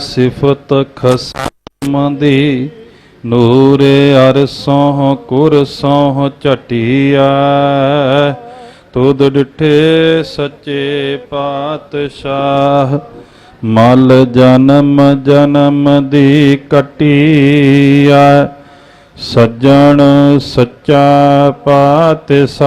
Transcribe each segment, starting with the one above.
ਸਿਫਤ ਖਸਮ ਦੀ ਨੂਰ ਅਰਸੋਂ ਕੁਰਸੋਂ ਝਟਿਆ ਤੁਧ ਡਿਠੇ ਸੱਚੇ ਪਾਤਸ਼ਾਹ, ਮਲ ਜਨਮ ਜਨਮ ਦੀ ਕਟਿਆ ਸੱਜਣ ਸੱਚਾ ਪਾਤਸ਼ਾਹੋ।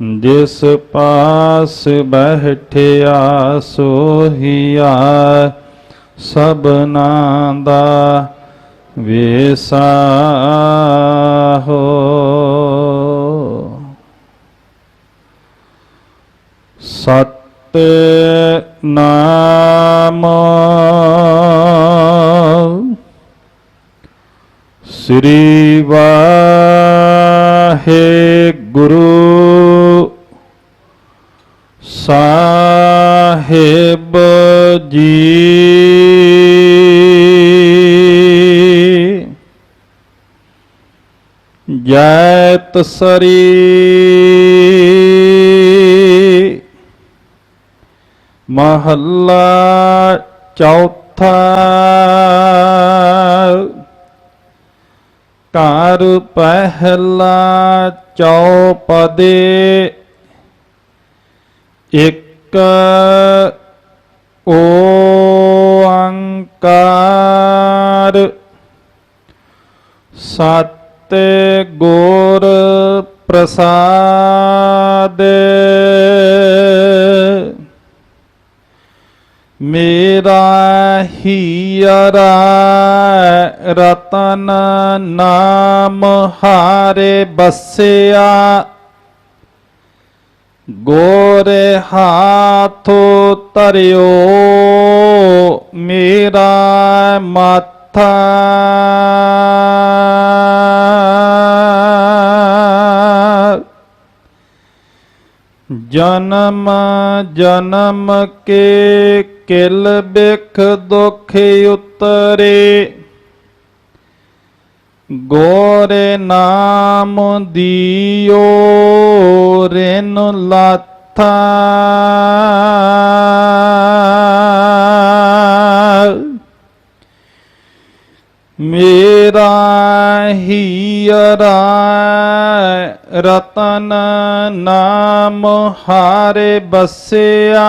ਜਿਸ ਪਾਸ ਬਹਿਠਿਆ ਸੋਹੀਆ ਸਭਨਾ ਦਾ ਵੇਸਾਹੋ ਸਤ ਨਾਮ ਸ੍ਰੀ ਵਾਹਿਗੁਰੂ। ਸਾਹਿਬ ਜੀ। ਜੈ ਤਸਰੀ ਮਹੱਲਾ ਚੌਥਾ। ਘਰ ਪਹਿਲਾ ਚੌਪਦੇ। ਇੱਕ ਓੰਕਾਰ ਸਤ ਗੁਰ ਪ੍ਰਸਾਦ। ਮੇਰਾ ਹੀਰਾ ਰਤਨ ਨਾਮ ਹਾਰੇ ਬਸਿਆ। ਗੋਰੇ ਹਾਥੋ ਤਰਿਓ ਮੇਰਾ ਮਾਥਾ। ਜਨਮ ਜਨਮ ਕੇ ਕਿਲ ਬਿਖ ਦੁਖ ਉਤਰੇ। ਗੋਰੇ ਨਾਮ ਦੀਓ ਰੇਨ ਲਾਥਾ। ਮੇਰਾ ਹੀਰਾ ਰਤਨ ਨਾਮ ਹਾਰੇ ਬਸਿਆ।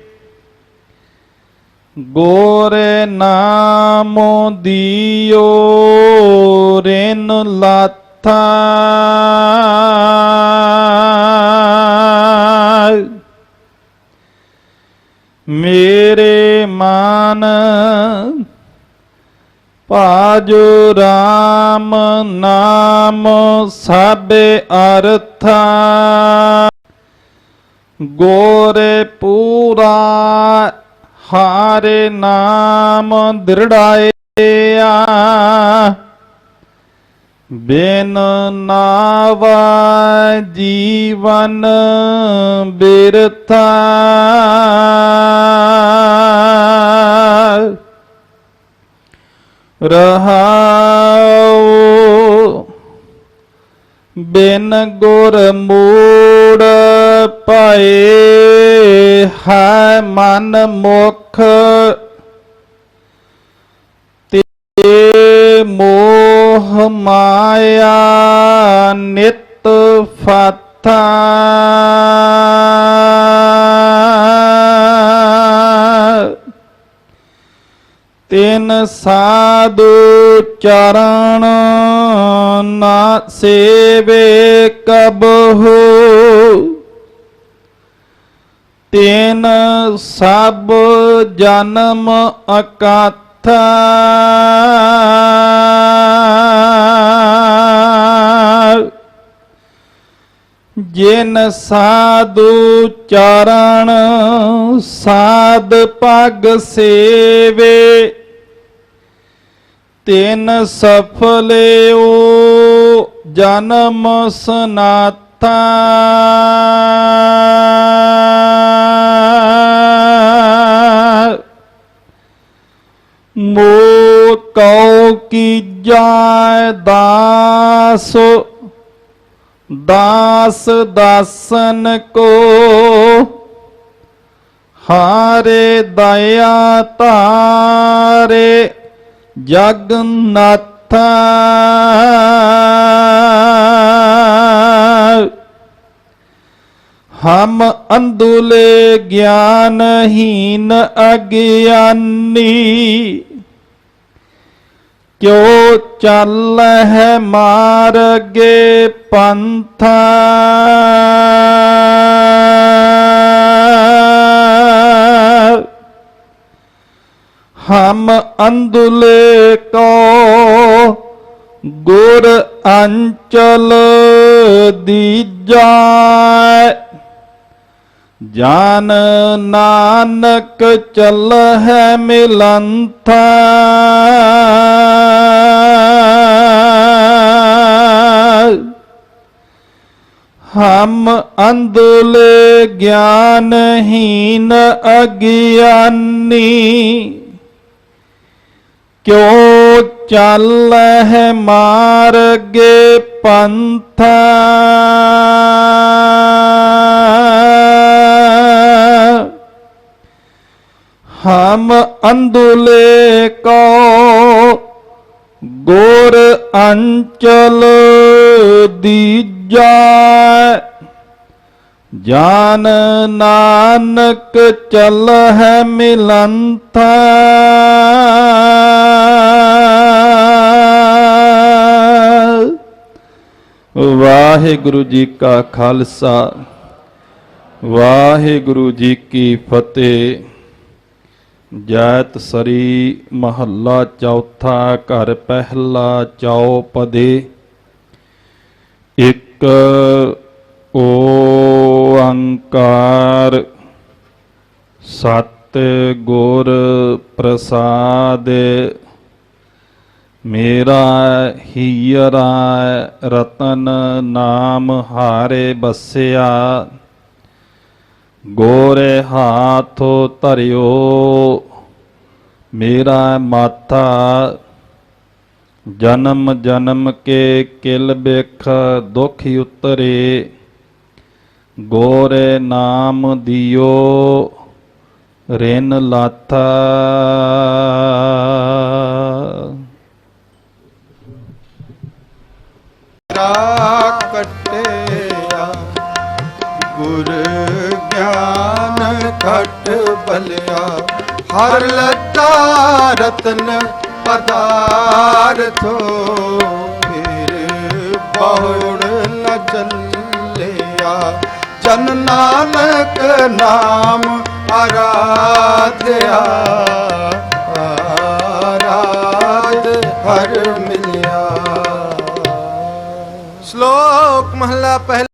ਗੋਰੇ ਨਾਮੋ ਦੀਓ ਰੇਨ ਲਾਥਾ। ਮੇਰੇ ਮਨ ਭਾਜੋ RAM ਨਾਮ ਸਭ ਅਰਥਾ। ਗੋਰੇ ਪੂਰਾ ਹਾਰੇ ਨਾਮ ਦ੍ਰਿੜਾਇਆ ਬਿਨ ਨਾਵਾ ਜੀਵਨ ਬਿਰਥਾ। ਰਹਾਉ ਬਿਨ ਗੁਰ ਮੂੜ ਪਾਏ। ਮਨ ਮੁਖ ਤੇ ਮੋਹ ਮਾਇਆ ਨਿਤ ਫਾਥਾ। ਤਿਨ ਸਾਧੂ ਚਰਨ ਨਾ ਸੇਵੇ ਕਬਹੂ। ਤੇਨ ਸਭ ਜਨਮ ਅਕਾਥਾ। ਜਿਨ ਸਾਧੂ ਚਰਣ ਸਾਧ ਪਗ ਸੇਵੇ ਤਿਨ ਸਫਲਿਓ ਜਨਮ ਸਨਾਤਾ ਮੋ ਕਉ ਕੀ ਦਾਸ ਦਾਸ ਦਾਸਨ ਕੋ। ਹਾਰੇ ਦਇਆ ਤਾਰੇ ਜਗਨਨਾਥਾ ਹਮ ਅੰਦੁਲੇ ਗਿਆਨਹੀਨ ਅਗਿਆਨੀ, ਕਿਉ ਚੱਲ ਹੈ ਮਾਰਗੇ ਪੰਥਾ? ਹਮ ਅੰਦੁਲੇ ਕੋ ਗੁਰ ਅੰਚਲ ਦੀਜੈ। ਜਾਨ ਨਾਨਕ ਚੱਲ ਹੈ ਮਿਲੰਥਾ। ਹਮ ਅੰਧਲੇ ਗਿਆਨਹੀਨ ਅਗਿਆਨੀ ਕਿਉ ਚੱਲ ਹੈ ਮਾਰਗੇ ਪੰਥਾ। ਹਮ ਅੰਧਲੇ ਕੋ ਗੋਰ ਅੰਚਲ ਦੀਜੈ। ਜਾਨ ਨਾਨਕ ਚੱਲ ਹੈ ਮਿਲੰਥਾ। ਵਾਹਿਗੁਰੂ ਜੀ ਕਾ ਖਾਲਸਾ, ਵਾਹਿਗੁਰੂ ਜੀ ਕੀ ਫਤਿਹ। ਜੈਤ ਸਰੀ ਮਹੱਲਾ ਚੌਥਾ ਘਰ ਪਹਿਲਾ ਚੌਪਦੇ। ਇੱਕ ਓੰਕਾਰ ਸਤ ਗੁਰ ਪ੍ਰਸਾਦ। ਮੇਰਾ ਹੀਰਾ ਰਤਨ ਨਾਮ ਹਾਰੇ ਬਸਿਆ। ਗੋਰੇ ਹਾਥੋ ਧਰਿਓ, ਮੇਰਾ ਮਾਥਾ ਜਨਮ ਜਨਮ ਕੇ ਕਿਲ ਬਿਖ ਦੁਖ ਉਤਰੇ। ਗੋਰੇ ਨਾਮ ਦਿਓ, ਰਿਨ ਲਾਥਾ। ਕਟਿਆ, ਗੁਰ ਗਿਆਨ ਘਟ ਬਲਿਆ। ਹਰ ਲੱਤਾ ਰਤਨ ਪਦਾਰਥੋ ਫਿਰ ਬਹੁੜ ਨ ਚੱਲਿਆ। ਜਨ ਨਾਨਕ ਨਾਮ ਆਰਾਧਿਆ। ਆਰਾਧ ਹਰ ਮਿਲਿਆ। ਸ਼ਲੋਕ ਮਹਲਾ ਪਹਿਲਾ